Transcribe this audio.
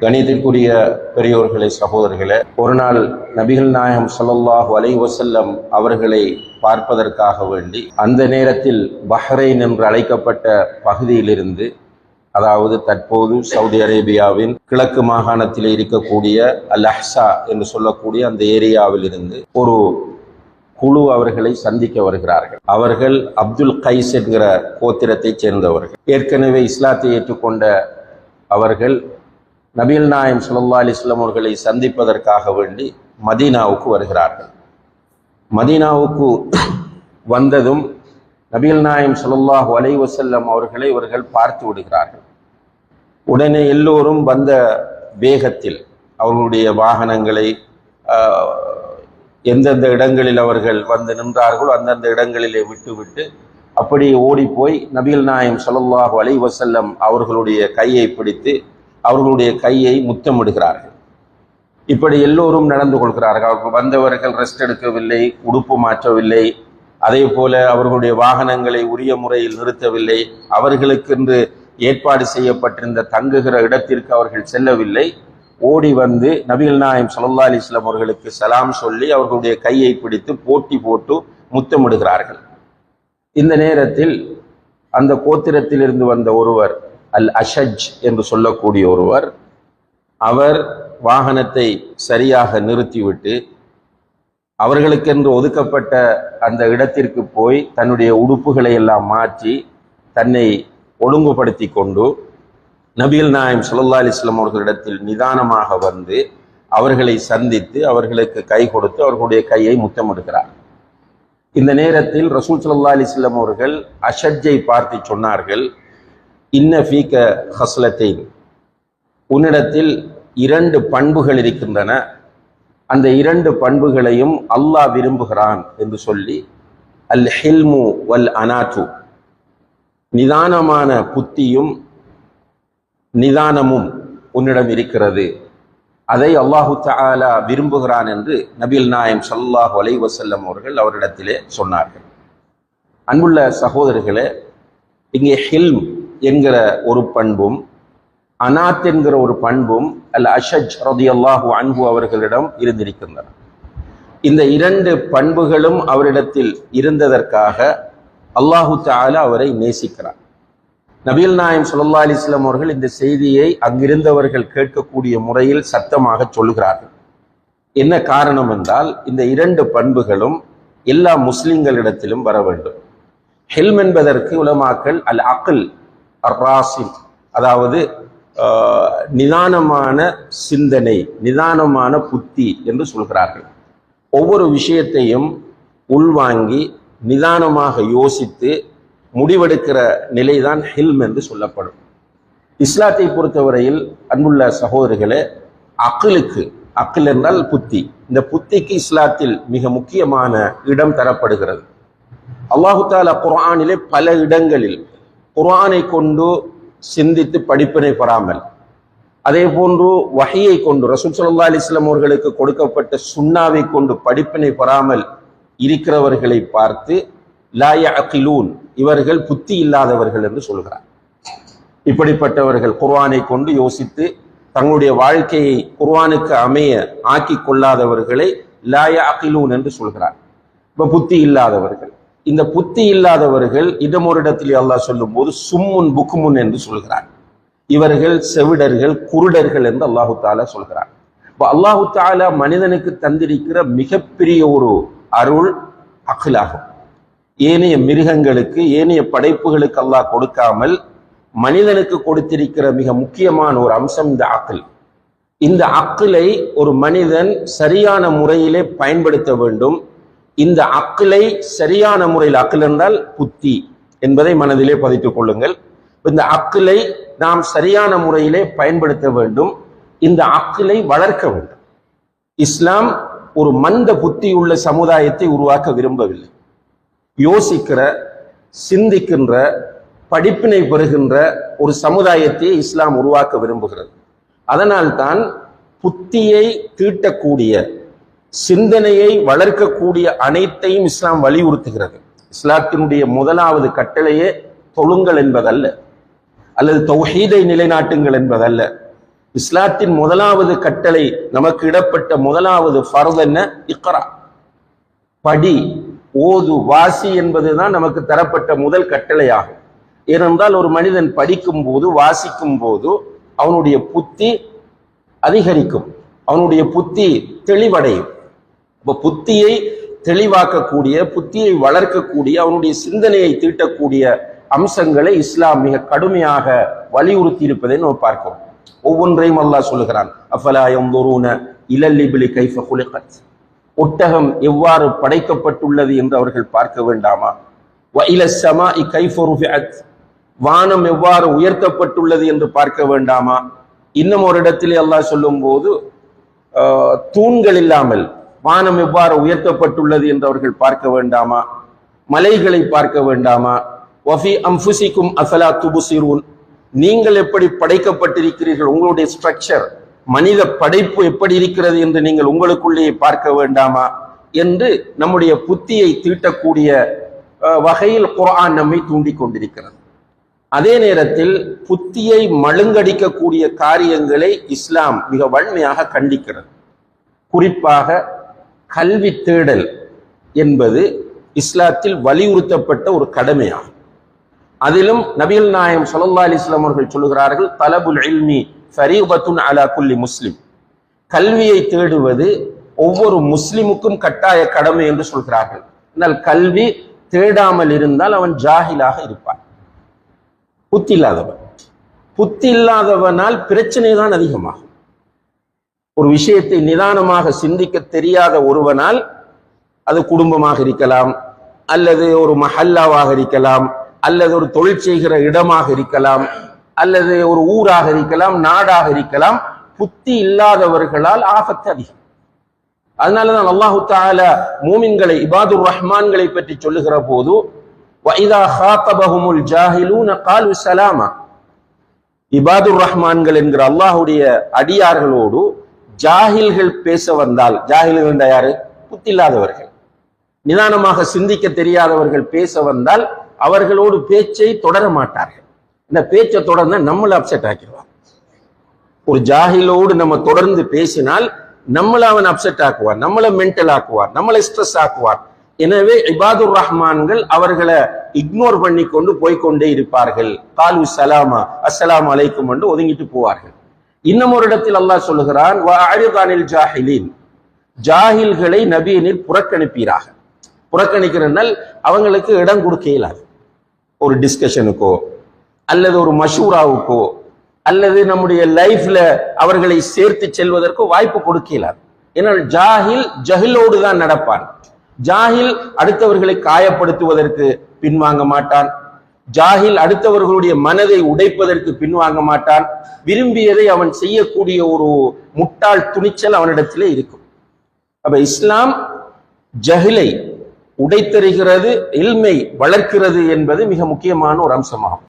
கணிதத்திற்குரிய பெரியோர்களே சகோதரர்களே ஒரு நாள் நபிகள் நாயகம் சல்லாஹூ அலை வசல்லம் அவர்களை பார்ப்பதற்காக வேண்டி அந்த நேரத்தில் பஹ்ரைன் என்று அழைக்கப்பட்ட பகுதியிலிருந்து அதாவது தற்போது சவுதி அரேபியாவின் கிழக்கு மாகாணத்தில் இருக்கக்கூடிய அல் அஹ்சா என்று சொல்லக்கூடிய அந்த ஏரியாவில் இருந்து ஒரு குழு அவர்களை சந்திக்க வருகிறார்கள். அவர்கள் அப்துல் கைஸ் என்கிற கோத்திரத்தைச் சேர்ந்தவர்கள். ஏற்கனவே இஸ்லாத்தை ஏற்றுக்கொண்ட அவர்கள் நபிகள் நாயம் சுல்லா அலிஸ்லாம் அவர்களை சந்திப்பதற்காக வேண்டி மதீனாவுக்கு வருகிறார்கள். மதீனாவுக்கு வந்ததும் நபிகள் நாயம் சுல்லாஹு அலை வசல்லம் அவர்களை இவர்கள் பார்த்து விடுகிறார்கள். உடனே எல்லோரும் வந்த வேகத்தில் அவர்களுடைய வாகனங்களை எந்தெந்த இடங்களில் அவர்கள் வந்து நின்றார்களோ அந்தந்த இடங்களிலே விட்டுவிட்டு அப்படி ஓடிப்போய் நபீல் நபிகள் நாயம் ஸல்லல்லாஹு அலைஹி வஸல்லம் அவர்களுடைய கையை பிடித்து அவர்களுடைய கையை முத்தமிடுகிறார்கள். இப்படி எல்லோரும் நடந்து கொள்கிறார்கள். அவர்கள் வந்தவர்கள் ரெஸ்ட் எடுக்கவில்லை உடுப்பு மாற்றவில்லை. அதே போல அவர்களுடைய வாகனங்களை உரிய முறையில் நிறுத்தவில்லை. அவர்களுக்கென்று ஏற்பாடு செய்யப்பட்டிருந்த தங்குகிற இடத்திற்கு அவர்கள் செல்லவில்லை. ஓடி வந்து நபிகள் நாயம் சல்லா அலிஸ்லாம் அவர்களுக்கு சலாம் சொல்லி அவர்களுடைய கையை பிடித்து போட்டி போட்டு முத்தமிடுகிறார்கள். இந்த நேரத்தில் அந்த கோத்திரத்திலிருந்து வந்த ஒருவர் அல் அஷஜ் என்று சொல்லக்கூடிய ஒருவர் அவர் வாகனத்தை சரியாக நிறுத்திவிட்டு அவர்களுக்கென்று ஒதுக்கப்பட்ட அந்த இடத்திற்கு போய் தன்னுடைய உடுப்புகளை எல்லாம் மாற்றி தன்னை ஒழுங்குபடுத்தி கொண்டு நபிகள் நாயம் சுல்லா அலிஸ்லாம் அவர்களிடத்தில் நிதானமாக வந்து அவர்களை சந்தித்து அவர்களுக்கு கை கொடுத்து அவர்களுடைய கையை முத்தமிடுகிறார். இந்த நேரத்தில் ரசூல் ஸல்லல்லாஹு அலிஸ்லாம் அவர்கள் அஷஜ்ஜை பார்த்து சொன்னார்கள். இன்ன ஃபீக ஹஸ்லத்தைன். உன்னிடத்தில் இரண்டு பண்புகள் இருக்கின்றன. அந்த இரண்டு பண்புகளையும் அல்லாஹ் விரும்புகிறான் என்று சொல்லி அல் ஹில்மு வல் அனாட்டு நிதானமான புத்தியும் நிதானமும் உன்னிடம் இருக்கிறது. அதை அல்லாஹு தாலா விரும்புகிறான் என்று நபில் நாயம் சல்லாஹ் அலை வசல்லம் அவர்கள் அவரிடத்திலே சொன்னார்கள். அன்புள்ள சகோதரர்களே இங்கே ஹில்ம் என்கிற ஒரு பண்பும் அனாத் என்கிற ஒரு பண்பும் அல் அஷஜ் ரதியல்லாஹு அன்பு அவர்களிடம் இருந்திருக்கின்றன. இந்த இரண்டு பண்புகளும் அவரிடத்தில் இருந்ததற்காக அல்லாஹு தாலா அவரை நேசிக்கிறார் நபீல் நாயம் சுல்லா அலிஸ்லாம் அவர்கள் இந்த செய்தியை அங்கிருந்தவர்கள் கேட்கக்கூடிய முறையில் சத்தமாக சொல்லுகிறார்கள். என்ன காரணம் என்றால் இந்த இரண்டு பண்புகளும் எல்லா முஸ்லிம்களிடத்திலும் வர வேண்டும். ஹெல்ம் என்பதற்கு உலமாக்கள் அல் அக்கல் அராசின் அதாவது நிதானமான சிந்தனை நிதானமான புத்தி என்று சொல்கிறார்கள். ஒவ்வொரு விஷயத்தையும் உள்வாங்கி நிதானமாக யோசித்து முடிவெடுக்கிற நிலைதான் ஹில்ம் என்று சொல்லப்படும். இஸ்லாத்தை பொறுத்தவரையில் அன்புள்ள சகோதரிகளே அக்கிலுக்கு அக்கில் என்றால் புத்தி. இந்த புத்திக்கு இஸ்லாத்தில் மிக முக்கியமான இடம் தரப்படுகிறது. அல்லாஹு தாலா குரானிலே பல இடங்களில் குர்ஆனை கொண்டு சிந்தித்து படிப்பினை பெறாமல் அதே போன்று வகையை கொண்டு ரசூல் சல்லா அலிஸ்லாம் அவர்களுக்கு கொடுக்கப்பட்ட சுண்ணாவை கொண்டு படிப்பினை பெறாமல் இருக்கிறவர்களை பார்த்து லாய அகிலூன் இவர்கள் புத்தி இல்லாதவர்கள் என்று சொல்கிறார். இப்படிப்பட்டவர்கள் குர்வானை கொண்டு யோசித்து தங்களுடைய வாழ்க்கையை குர்வானுக்கு அமைய ஆக்கி கொள்ளாதவர்களை லாய அகிலூன் என்று சொல்கிறார். இப்ப புத்தி இல்லாதவர்கள். இந்த புத்தி இல்லாதவர்கள் இடமொரு இடத்தில் சொல்லும் சொல்லும்போது சும்முன் புக்குமுன் என்று சொல்கிறார். இவர்கள் செவிடர்கள் குருடர்கள் என்று அல்லாஹு தாலா சொல்கிறார். இப்போ அல்லாஹு தாலா மனிதனுக்கு தந்திருக்கிற மிகப்பெரிய ஒரு அருள் அகிலாகும். ஏனைய மிருகங்களுக்கு ஏனைய படைப்புகளுக்கு அல்லாஹ் கொடுக்காமல் மனிதனுக்கு கொடுத்திருக்கிற மிக முக்கியமான ஒரு அம்சம் இந்த அக்கில் இந்த அக்கிலை ஒரு மனிதன் சரியான முறையிலே பயன்படுத்த வேண்டும். இந்த அக்கிளை சரியான முறையில் அக்கில் என்றால் புத்தி என்பதை மனதிலே பதித்துக் கொள்ளுங்கள். இந்த அக்கிளை நாம் சரியான முறையிலே பயன்படுத்த வேண்டும். இந்த அக்கிளை வளர்க்க வேண்டும். இஸ்லாம் ஒரு மந்த புத்தி உள்ள சமுதாயத்தை உருவாக்க விரும்பவில்லை. யோசிக்கிற சிந்திக்கின்ற படிப்பினை பெறுகின்ற ஒரு சமுதாயத்தை இஸ்லாம் உருவாக்க விரும்புகிறது. அதனால்தான் புத்தியை தீட்டக்கூடிய சிந்தனையை வளர்க்கக்கூடிய அனைத்தையும் இஸ்லாம் வலியுறுத்துகிறது. இஸ்லாத்தினுடைய முதலாவது கட்டளையே தொழுங்கள் என்பதல்ல அல்லது தௌஹீதை நிலைநாட்டுங்கள் என்பதல்ல. இஸ்லாத்தின் முதலாவது கட்டளை நமக்கு இடப்பட்ட முதலாவது ஃபர்து என்ன? இக்ரா. படி ஓது வாசி என்பதுதான் நமக்கு தரப்பட்ட முதல் கட்டளையாகும். ஏனென்றால் ஒரு மனிதன் படிக்கும் போது வாசிக்கும் போது அவனுடைய புத்தி அதிகரிக்கும் அவனுடைய புத்தி தெளிவடையும். இப்போ புத்தியை தெளிவாக்கக்கூடிய புத்தியை வளர்க்கக்கூடிய அவனுடைய சிந்தனையை தீட்டக்கூடிய அம்சங்களை இஸ்லாம் மிக கடுமையாக வலியுறுத்தி இருப்பதை நம்ம பார்க்கிறோம். ஒவ்வொன்றையும் அல்லாஹ் சொல்லுகிறான் அஃபலாயம் இலல்லிபிலி கைஃப குலிகத்? ஒட்டகம் எவ்வாறு படைக்கப்பட்டுள்ளது என்று அவர்கள் பார்க்க வேண்டாமா? வ சமா இ கைஃப வானம் எவ்வாறு உயர்த்தப்பட்டுள்ளது என்று பார்க்க வேண்டாமா? இன்னும் ஒரு இடத்திலே அல்லாஹ் சொல்லும்போது ஆஹ், தூண்கள் இல்லாமல் வானம் எவ்வாறு உயர்த்தப்பட்டுள்ளது என்று அவர்கள் பார்க்க வேண்டாமா? மலைகளை பார்க்க வேண்டாமா? வஃபி அம்புசிக்கும் அசலா துபுசிரூன் நீங்கள் எப்படி படைக்கப்பட்டிருக்கிறீர்கள்? உங்களுடைய ஸ்ட்ரக்சர் மனித படைப்பு எப்படி இருக்கிறது என்று நீங்கள் உங்களுக்குள்ளேயே பார்க்க வேண்டாமா? என்று நம்முடைய புத்தியை தீட்டக்கூடிய வகையில் குரான் நம்மை தூண்டிக் கொண்டிருக்கிறது. அதே நேரத்தில் புத்தியை மழுங்கடிக்கக்கூடிய காரியங்களை இஸ்லாம் மிக வன்மையாக கண்டிக்கிறது. குறிப்பாக கல்வி தேடல் என்பது இஸ்லாத்தில் வலியுறுத்தப்பட்ட ஒரு கடமையாகும். அதிலும் நபிகள் நாயம் ஸல்லல்லாஹு அலிஸ்லாம் அவர்கள் சொல்லுகிறார்கள் தலபுல் இல்மி ஃபரீபத்துன் அலா குல்லி முஸ்லிம். கல்வியை தேடுவது ஒவ்வொரு முஸ்லிமுக்கும் கட்டாய கடமை என்று சொல்கிறார்கள். ஆனால் கல்வி தேடாமல் இருந்தால் அவன் ஜாகிலாக இருப்பான். புத்தி இல்லாதவன். புத்தி இல்லாதவனால் பிரச்சனை தான் அதிகமாகும். ஒரு விஷயத்தை நிதானமாக சிந்திக்க தெரியாத ஒருவனால் அது குடும்பமாக இருக்கலாம் அல்லது ஒரு மஹல்லாவாக இருக்கலாம் அல்லது ஒரு தொழில் செய்கிற இடமாக இருக்கலாம் அல்லது ஒரு ஊராக இருக்கலாம் நாடாக இருக்கலாம் புத்தி இல்லாதவர்களால் ஆபத்து அதிகம். அதனாலதான் அல்லாஹு தால மூமின்களை இபாதுர் ரஹ்மான்களை பற்றி சொல்லுகிற போது இபாதுர் ரஹ்மான்கள் என்கிற அல்லாஹுடைய அடியார்களோடு ஜாஹில்கள் பேச வந்தால் ஜாஹில்கள் யாரு? புத்தி இல்லாதவர்கள் நிதானமாக சிந்திக்க தெரியாதவர்கள் பேச வந்தால் அவர்களோடு பேச்சை தொடர மாட்டார்கள். இந்த பேச்சை தொடர்ந்து நம்மளை அப்செட் ஆக்கிடுவான் ஒரு ஜாஹிலோடு நம்ம தொடர்ந்து பேசினால் நம்மளை அவன் அப்செட் ஆக்குவான் நம்மளை மென்டல் ஆக்குவான் நம்மளை ஸ்ட்ரெஸ் ஆக்குவான். எனவே இபாதுர் ரஹ்மான்கள் அவர்களை இக்னோர் பண்ணி கொண்டு போய்க்கொண்டே இருப்பார்கள். காலு சலாமா அஸ்லாம் அலைக்கும் என்று ஒதுங்கிட்டு போவார்கள். இன்னும் ஒரு இடத்தில் அல்லாஹ் சொல்லுகிறான் ஜாஹிலின் ஜாஹிலீன். ஜாஹில்களை நபியினில் புறக்கணிப்பீராக. புறக்கணிக்கிறனால் அவங்களுக்கு இடம் கொடுக்க இயலாது. ஒரு டிஸ்கஷனுக்கோ அல்லது ஒரு மஷூராவுக்கோ அல்லது நம்முடைய லைஃப்ல அவர்களை சேர்த்து செல்வதற்கோ வாய்ப்பு கொடுக்க இயலாது. ஏன்னால் ஜாஹில் ஜஹிலோடு தான் நடப்பான். ஜாஹில் அடுத்தவர்களை காயப்படுத்துவதற்கு பின்வாங்க மாட்டான். ஜாஹில் அடுத்தவர்களுடைய மனதை உடைப்பதற்கு பின்வாங்க மாட்டான். விரும்பியதை அவன் செய்யக்கூடிய ஒரு முட்டாள் துணிச்சல் அவனிடத்திலே இருக்கும். அப்ப இஸ்லாம் ஜஹிலை உடைத்தெறிகிறது இல்மை வளர்க்கிறது என்பது மிக முக்கியமான ஒரு அம்சமாகும்.